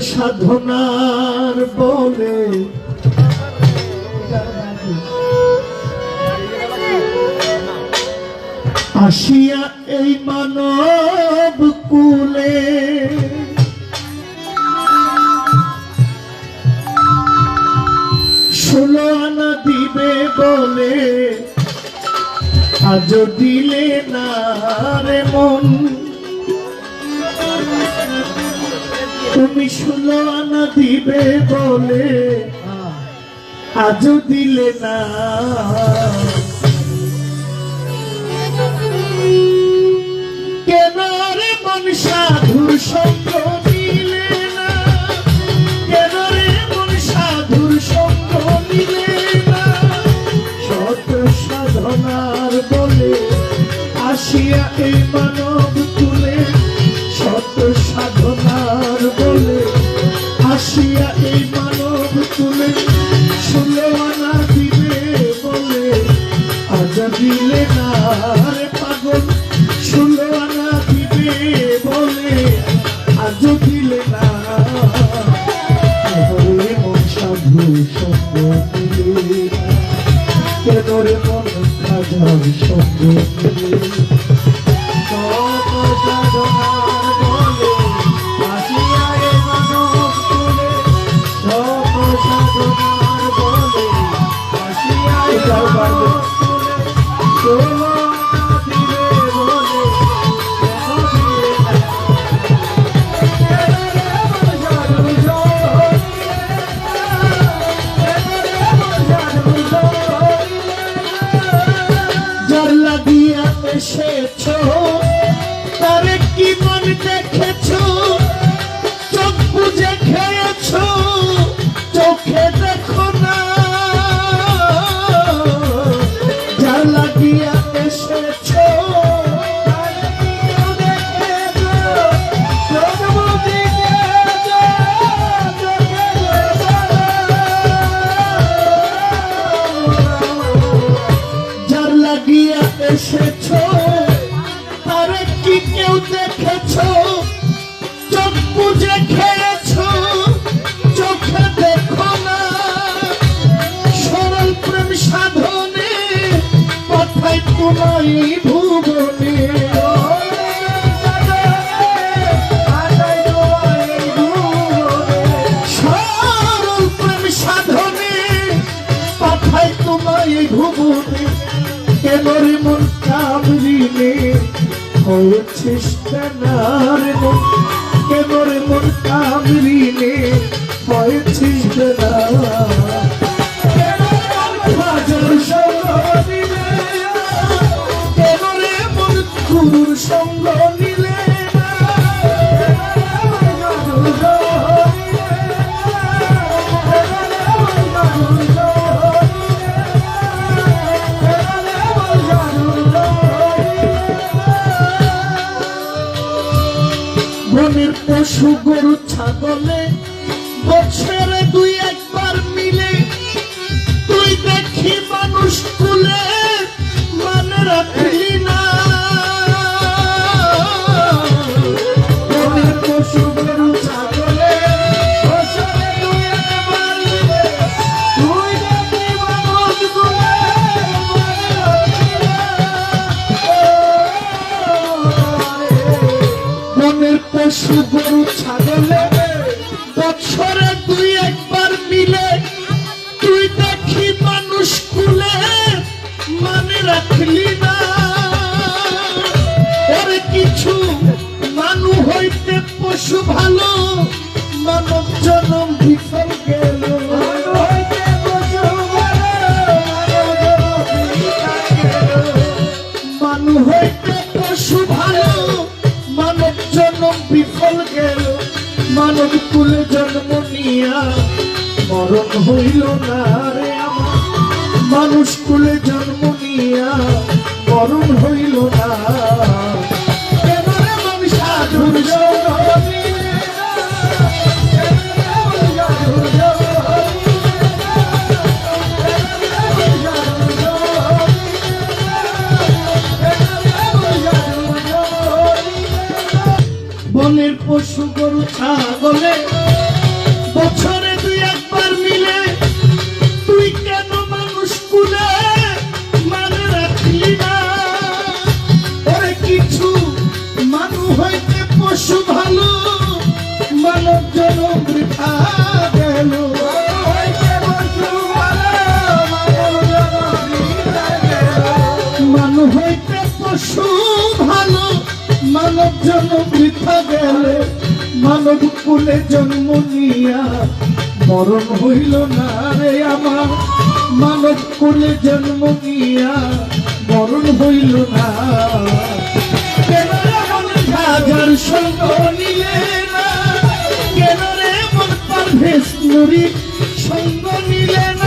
সাধনার বলে। আসিয়া এই মানব কুলে। ষোলো আনা দিবে বলে। আজ দিলে না রে মন। আনা দিবে বলে। আজ দিলে না। কেন মন সাধুর সঙ্গ নিলে না? কেন মন সাধুর সঙ্গ নিলে না? শত সাধনার বলে আসিয়া এই মানব সঙ্গ রে মন কামরিনে হয়েছিস কেনার মন পশু গরু ছাগলে বছরে দুই একবার মিলে। তুই দেখি মানুষ কুলে মানে রাখলি না। হইতে ভালো, মানব জনম বিফল গেল। মানু হইতে পশু ভালো, মানব জনম বিফল গেল। মানব কুলে জন্ম নিয়া মরণ হইল না রে আমার। মানুষ কুলে জন্ম নিয়া মরণ হইল না পশু গরু, ছাগলে বছরে দুই একবার মিলে, তুই কেন মানুষ কুলে মানে রাখলি না? ওরে কিছু মানু হইতে পশু ভালো, মানব জনম বৃথা গেল। মানু হইতে পশু মানব জন্ম বৃথা গেলে, মানব কুলে জন্ম নিয়া মরণ হইল না রে আমার। মানব কুলে জন্ম নিয়া মরণ হইল না। কেন রে মন রাজার সঙ্গ নিলে না? কেন রে মন পারভেজ নুরি সঙ্গ নিলে না?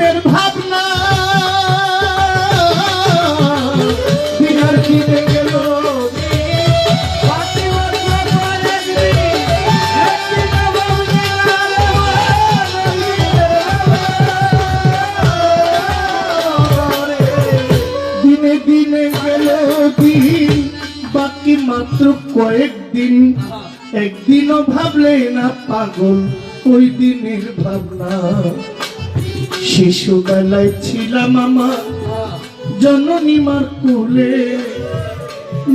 দিনের ভাবনা। দিনে গেল। দিনে। দিনে গেল দিন। বাকি মাত্র কয়েকদিন একদিনও ভাবলে না পাগল, ওই দিনের ভাবনা। শিশুবেলায় ছিলাম আমার জননী মার কুলে।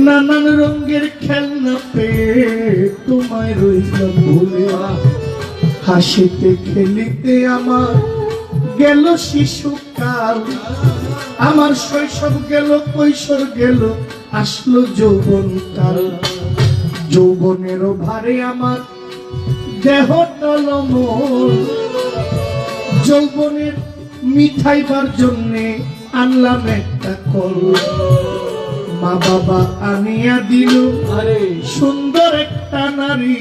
নানান রঙের খেলনা পেয়ে তোমায় রইলাম ভুলে। হাসিতে খেলিতে আমার গেল শিশুকাল আমার শৈশব গেল, কৈশোর গেল, আসলো যৌবন কাল। যৌবনেরও ভারে আমার দেহ টলমল যৌবনের মিঠাইবার জন্যে আনলাম একটা কল। মা বাবা আনিয়া দিল আরে। সুন্দর একটা নারী।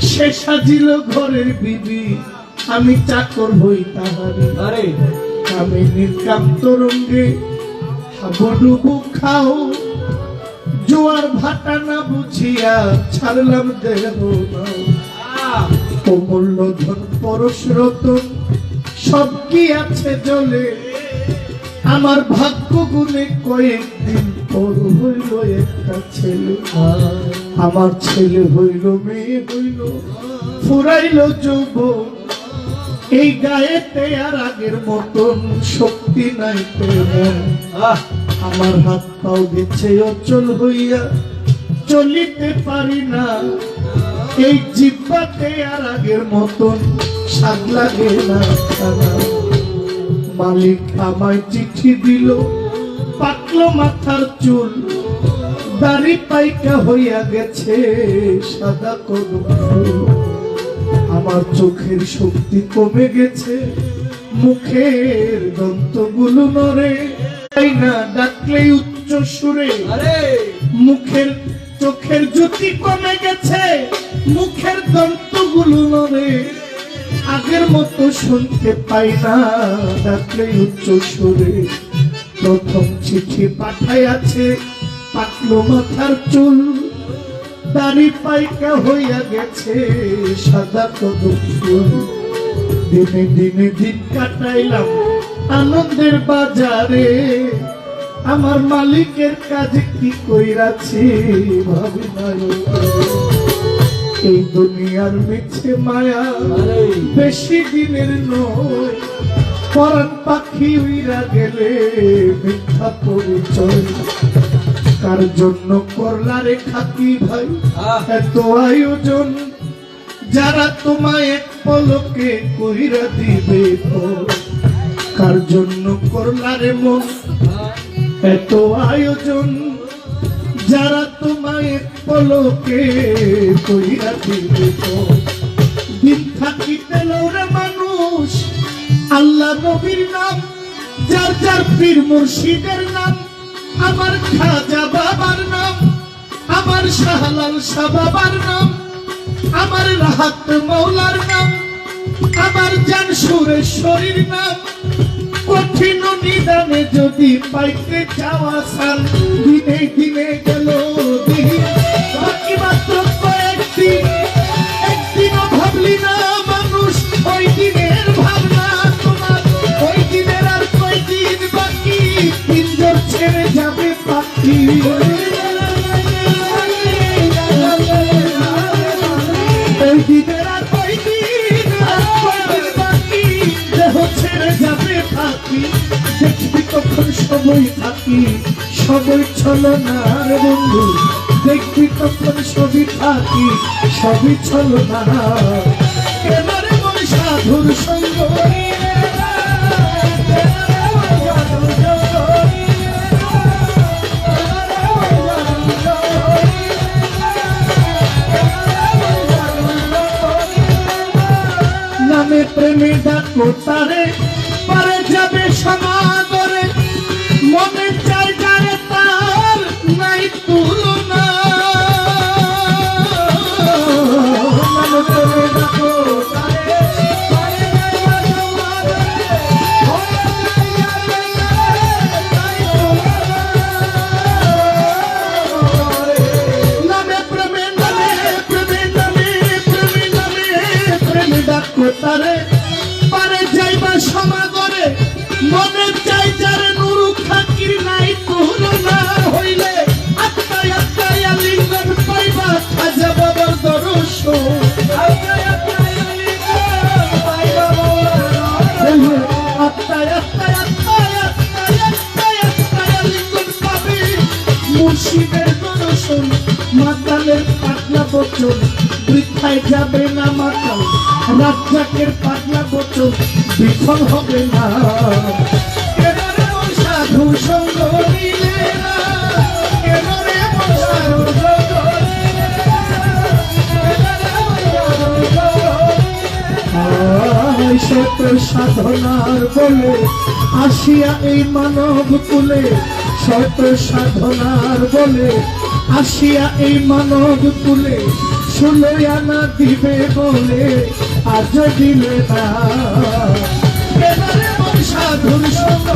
সে সাজিল ঘরের বিবি আমি চাকর হই তাহারি। আরে। আমি নির্কাম তরঙ্গে হাবুডুবু খাও জোয়ার ভাটা না বুঝিয়া ছাড়লাম দেহ নাও। অমূল্য ধন পরশ রতন সব কি আছে জলে? আমার ভাগ্য গুণে কয়েকদিন পর হইল একটা ছেলে। আমার ছেলে হইল মেয়ে হইল ফুরাইল যৌব এই গায়েতে আর আগের মতন শক্তি নাই তেমন আমার হাত পাও গেছে অচল হইয়া চলিতে পারি না। এই জিব্বাতে আর আগের মতন স্বাদ লাগে না মালিক আমায় চিঠি দিল পাকলো মাথার চুল দাড়ি পাইকা হইয়া গেছে সাদা কদম আমার চোখের শক্তি কমে গেছে মুখের দন্তগুলো নড়ে। তাই না ডাকলেই উচ্চ সুরে আরে! মুখের চোখের জ্যোতি কমে গেছে। মুখের দন্তগুলো নড়ে, আগের মতো শুনতে পাই না ডাকলেই উচ্চ সুরে প্রথম চিঠি পাঠাই আছে পাকলো মাথার চুল। দাড়ি পাইকা হইয়া গেছে, সাদা কদম দিনে দিনে দিন কাটাইলাম আনন্দের বাজারে। আমার মালিকের কাজে কি কইরাছি, ভাবি না এই দুনিয়ার মিছে মায়া? বেশি দিনের নয় পরাণ পাখি উইরা গেলে মিথ্যা পরিচয়। কার জন্য করলা রে খাতি ভাই? এত আয়োজন যারা তোমায় এক পলকে কইরা দিবে কার জন্য করলা রে মন? এত আয়োজন যারা তোমায় পলকে কইরা তো দিন থাকিতে লৌরে মানুষ, আল্লাহ নবীর নাম, যার যার পীর মুর্শিদের নাম, আমার খাজা বাবার নাম, আমার শাহলাল শাহ বাবার নাম, আমার রাহাত মৌলার নাম, আমার জান সুরেশ্বরীর নাম কঠিন নিদানে যদি পাইতে চাওয়া সান দিনে দিনে গেল দিন। বাকি মাত্র কয়েকদিন, একদিনও ভাবলি না মানুষ ওই দিনের ভাবনা তোমার। ওই দিনের আর কয়দিন বাকি পিঞ্জর ছেড়ে যাবে পাখি সবই থাকি, সবই ছলো না রে বন্ধু। দেখবি তখন সবই থাকি, সবই ছলো না এবারে সাধুর সঙ্গ নামে প্রেমে ডাকো তারে, পারে যাবে সমাদরে। মনে মুর্শিদের দর্শন পাতলা বচন, বৃথায় যাবে না মাতাল, রাজ্জাকের পাতলা বচন, বিফল হবে না। সাধু সঙ্গ শত সাধনার বলে আসিয়া এই মানব কুলে শত সাধনার বলে আসিয়া এই মানব কুলে ষোলোই আনা দিবে বলে আজ দিলে না। সাধুর সঙ্গ